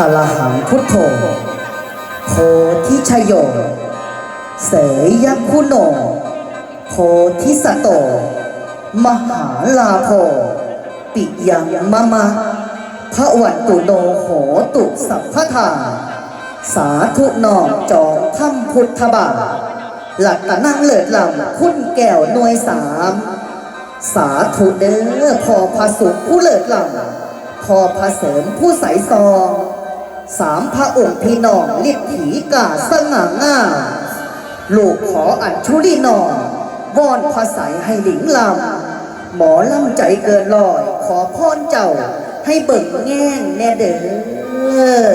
อรหังพุทโธโพธิชโย เสยยคุโน โพธิสโต มหาลาโภปิยังมะมะพระวันตุโนโหตุสัพพทา สาธุนอมจอมถ้ำพุทธบาทหลักตะนั่งเลิศลำคุณแก้วนวยสาม สาธุเด้อพอพระสุขผู้เลิศลำพอพระเสริมผู้ใสซอง สามพระองค์พี่น้องเลียกผีกาสง่างามลูกขออัญชุลีนองวอนพระใสยให้หลิงลำหมอลำใจเกินลอย ขอพรเจ้าให้เบิ่งแง่งแน่เด้อ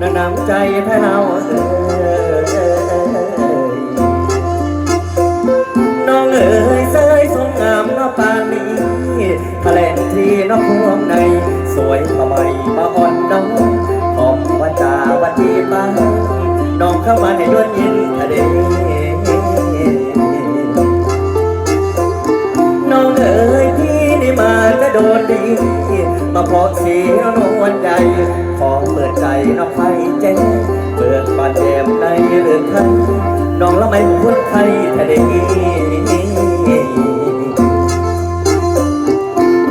และน้ำใจแพ้เนาเอ้ยน้องเอ๋ยเสยสงงามน้อปานนี้ทะเลนที่น้องพวงใน สวยมาใหม่มาอ่อนน้องหอมว่าจาว่าจีบางน้องเข้ามาให้ด้วนยินทะเลน้องเอ๋ยพี่นี่มาจะโดนดี มาเพราะเสียนวลใจ ของเปิดใจน้องไฟเจ๊เปิดบานแยมในเรือนไทยน้องละไม่พูดไทยทะเล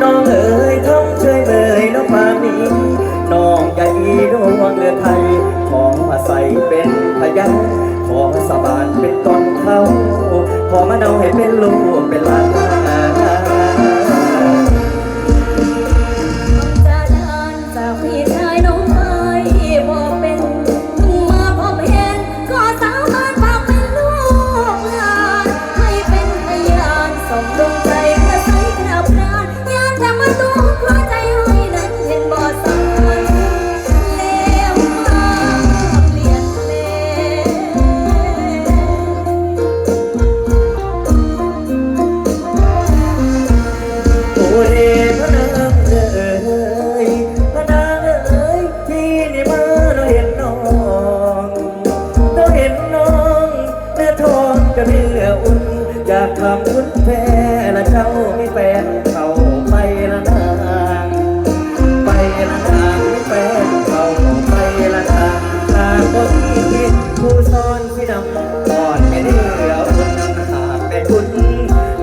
น้องเอ๋ยท้องเชยเมยน้องปานนี้น้องใหญ่ดวงเรือไทยขออาศัยเป็นพยานขอสาบานเป็นตอนเขาขอมาเอาให้เป็นลูกเป็นหลาน อยากทำคุณแพ้และเจ้ามีแฟนเขาไปละนางไปละนางไมีแฟนเขาไปละนางทางบ่มีผู้สอนสินำก่อนแม่เดืออุ่นหากแม่คุณ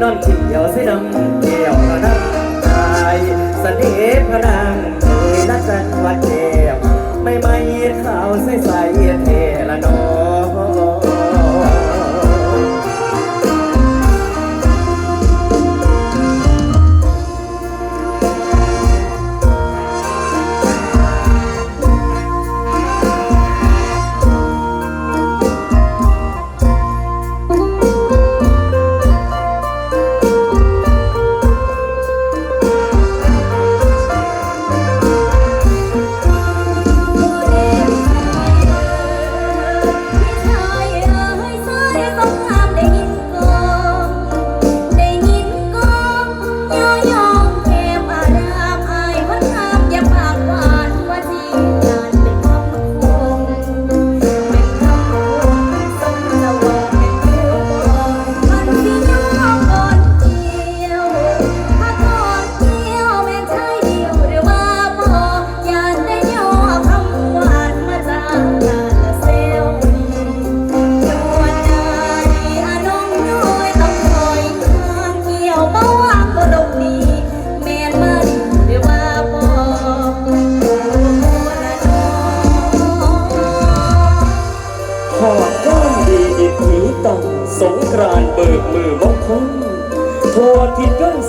นอนเที่ยวสินำเที่ยวละนำตายเสน่ห์พระนาง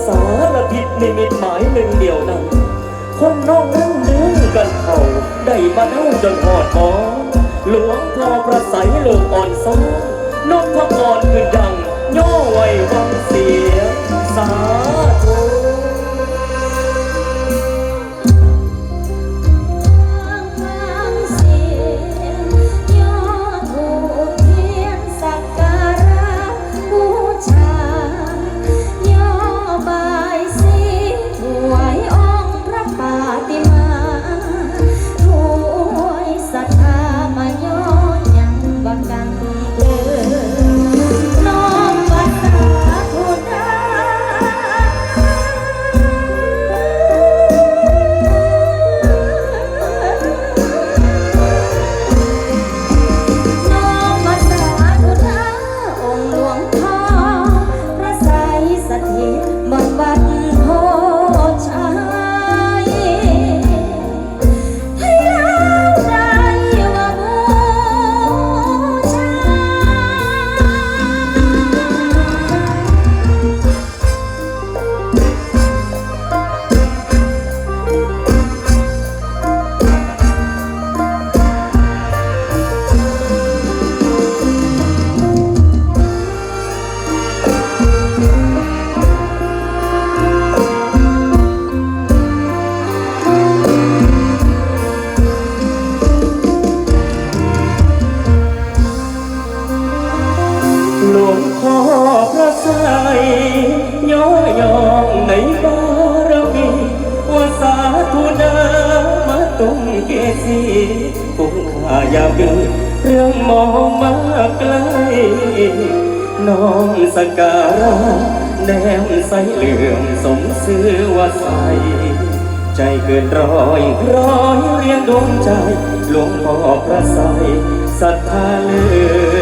สารทิศนิมิตหมายหนึ่งเดียวนั้น คนน้องนั่งดื้อกันเขาได้มาเน่าจนหอดหมอหลวงพ่อประสัยโลกอ่อนซ้อนนกพกรคือดัง ย่อไว้วังสี เกสีคุ้มค่ายามยืนเรื่องมองมาไกล น้องสการะแนมใสเหลืองสมซื้อว่าใส ใจเกินร้อยร้อยเรียงดวงใจ หลวงพ่อพระใสศรัทธาเลือ